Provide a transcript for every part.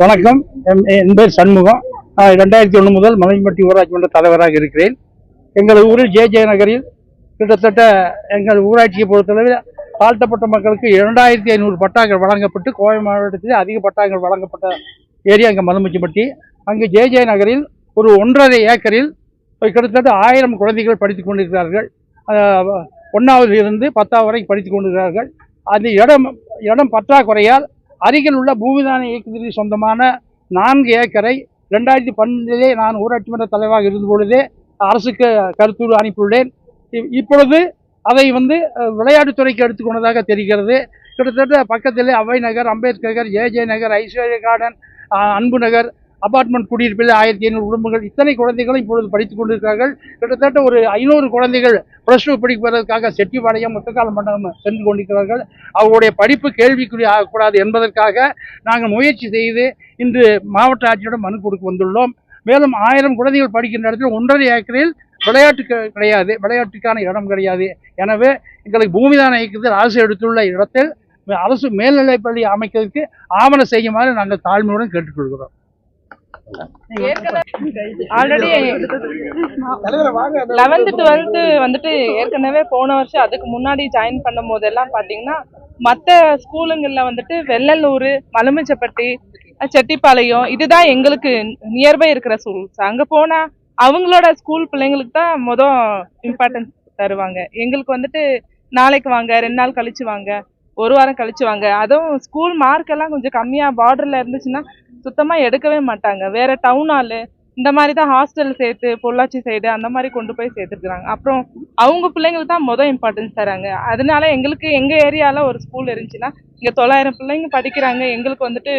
வணக்கம். என் பேர் சண்முகம். ரெண்டாயிரத்தி ஒன்று முதல் மலைமட்டி ஊராட்சி மன்ற தலைவராக இருக்கிறேன். எங்கள் ஊரில் ஜே ஜே நகரில் கிட்டத்தட்ட எங்கள் ஊராட்சியை பொறுத்தளவில் தாழ்த்தப்பட்ட மக்களுக்கு இரண்டாயிரத்தி ஐநூறு பட்டாக்கள் வழங்கப்பட்டு கோவை மாவட்டத்தில் அதிக பட்டாக்கள் வழங்கப்பட்ட ஏரியா இங்கே மலமுச்சிப்பட்டி அங்கு ஜே ஜே நகரில் ஒரு ஒன்றரை ஏக்கரில் கிட்டத்தட்ட ஆயிரம் குழந்தைகள் படித்துக் கொண்டிருக்கிறார்கள். ஒன்றாவது இருந்து பத்தாவது வரை படித்துக் கொண்டிருக்கிறார்கள். அந்த இடம் இடம் பற்றாக்குறையால் அருகில் உள்ள பூமிதான இயக்கத்திற்கு சொந்தமான நான்கு ஏக்கரை ரெண்டாயிரத்தி பன்னெண்டிலே நான் ஊராட்சி மன்ற தலைவராக இருந்த பொழுதே அரசுக்கு கருத்து அனுப்பியுள்ளேன். இப்பொழுது அதை வந்து விளையாட்டுத்துறைக்கு எடுத்துக்கொண்டதாக தெரிகிறது. கிட்டத்தட்ட பக்கத்திலே Avvai Nagar Ambedkar Nagar J J Nagar Aishwarya garden Anbu Nagar apartment குடியிருப்பில் ஆயிரத்தி ஐநூறு குடும்பங்கள் இத்தனை குழந்தைகளும் இப்பொழுது படித்துக் கொண்டிருக்கிறார்கள். கிட்டத்தட்ட ஒரு ஐநூறு குழந்தைகள் ப்ளஸ் டூ படிப்பதற்காக செட்டிப்பாளையம் முத்தக்கால மண்டலம் சென்று கொண்டிருக்கிறார்கள். அவர்களுடைய படிப்பு கேள்விக்குறி ஆகக்கூடாது என்பதற்காக நாங்கள் முயற்சி செய்து இன்று மாவட்ட ஆட்சியிடம் மனு கொடுக்க வந்துள்ளோம். மேலும் ஆயிரம் குழந்தைகள் படிக்கின்ற இடத்தில் ஒன்றரை ஏக்கரில் விளையாட்டு கிடையாது. விளையாட்டுக்கான இடம் கிடையாது. எனவே எங்களுக்கு பூமிதான இயக்கத்தில் அரசு எடுத்துள்ள இடத்தில் அரசு மேல்நிலைப்பள்ளி அமைக்கிறதுக்கு ஆவணம் செய்யுமாறு நாங்கள் தாழ்மையுடன் கேட்டுக்கொள்கிறோம். ஆல்ரெடி லெவன்த்து டுவெல்த்து வந்துட்டு ஏற்கனவே போன வருஷம் அதுக்கு முன்னாடி ஜாயின் பண்ணும் போதெல்லாம் பார்த்தீங்கன்னா மற்ற ஸ்கூலுங்களில் வந்துட்டு வெள்ளலூர் மலுமிச்சப்பட்டி செட்டிப்பாளையம் இதுதான் எங்களுக்கு நியர்பை இருக்கிற ஸ்கூல்ஸ் அங்கே போனால் அவங்களோட ஸ்கூல் பிள்ளைங்களுக்கு தான் மொதல் இம்பார்ட்டன்ஸ் தருவாங்க. எங்களுக்கு வந்துட்டு நாளைக்கு வாங்க ரெண்டு நாள் கழிச்சு வாங்க ஒரு வாரம் கழிச்சு வாங்க. அதுவும் ஸ்கூல் மார்க் எல்லாம் கொஞ்சம் கம்மியாக பார்டரில் இருந்துச்சுன்னா சுத்தமாக எடுக்கவே மாட்டாங்க. வேறு டவுன் ஆள் இந்த மாதிரி தான் ஹாஸ்டல் சேர்த்து பொள்ளாச்சி சைடு அந்த மாதிரி கொண்டு போய் சேர்த்துருக்குறாங்க. அப்புறம் அவங்க பிள்ளைங்களுக்கு தான் மொதல் இம்பார்ட்டன்ஸ் தராங்க. அதனால எங்களுக்கு எங்கள் ஏரியாவில் ஒரு ஸ்கூல் இருந்துச்சுன்னா இங்கே தொள்ளாயிரம் பிள்ளைங்க படிக்கிறாங்க. எங்களுக்கு வந்துட்டு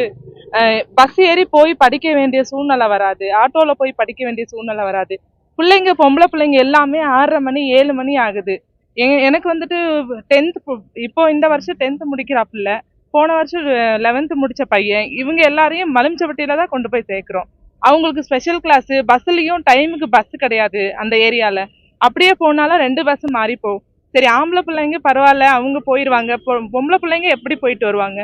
பஸ் ஏறி போய் படிக்க வேண்டிய சூழ்நிலை வராது. ஆட்டோவில் போய் படிக்க வேண்டிய சூழ்நிலை வராது. பிள்ளைங்க பொம்பளை பிள்ளைங்க எல்லாமே ஆறரை மணி ஏழு மணி ஆகுது. எனக்கு வந்துட்டு டென்த் இப்போ இந்த வருஷம் டென்த் முடிக்கிறாப்புல போன வருஷம் லெவன்த்து முடித்த பையன் இவங்க எல்லாரையும் மலிம்சப்பட்டியில தான் கொண்டு போய் சேர்க்குறோம். அவங்களுக்கு ஸ்பெஷல் கிளாஸு பஸ்ஸுலேயும் டைமுக்கு பஸ் கிடையாது அந்த ஏரியாவில் அப்படியே போனாலும் ரெண்டு பஸ் மாறி போகும். சரி ஆம்பளை பிள்ளைங்க பரவாயில்ல அவங்க போயிடுவாங்க பொம்பளை பிள்ளைங்க எப்படி போயிட்டு வருவாங்க?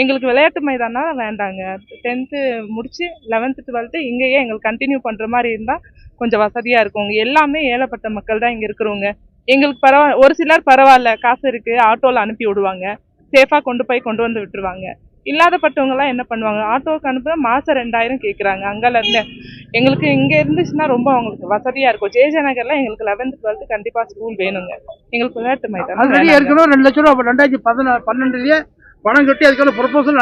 எங்களுக்கு விளையாட்டு மைதானம் வேண்டாங்க. டென்த்து முடித்து லெவன்த்து டுவெல்த்து இங்கேயே எங்களுக்கு கண்டினியூ பண்ணுற மாதிரி இருந்தால் கொஞ்சம் வசதியாக இருக்கும். எல்லாமே ஏழைப்பட்ட மக்கள் தான் இங்கே இருக்கிறவங்க. எங்களுக்கு பரவாயில்ல ஒரு சிலர் பரவாயில்ல காசு இருக்குது ஆட்டோவில் அனுப்பி விடுவாங்க. சேஃபாக கொண்டு போய் கொண்டு வந்து விட்டுருவாங்க. இல்லாதப்பட்டவங்கலாம் என்ன பண்ணுவாங்க? ஆட்டோவுக்கு அனுப்புற மாதம் ரெண்டாயிரம் கேட்குறாங்க அங்கேருந்து எங்களுக்கு இங்கே இருந்துச்சுன்னா ரொம்ப அவங்களுக்கு வசதியாக இருக்கும். ஜேஜே நகர்லாம் எங்களுக்கு லெவன்த்து டுவெல்த்து கண்டிப்பாக ஸ்கூல் வேணுங்க. எங்களுக்கு விளையாட்டு மைதானம். ஏற்கனவே ரெண்டு லட்சம் ரூபா ரெண்டாயிரத்தி பதினா பன்னெண்டுலேயே பணம் கட்டி அதுக்கான ப்ரொபோசல்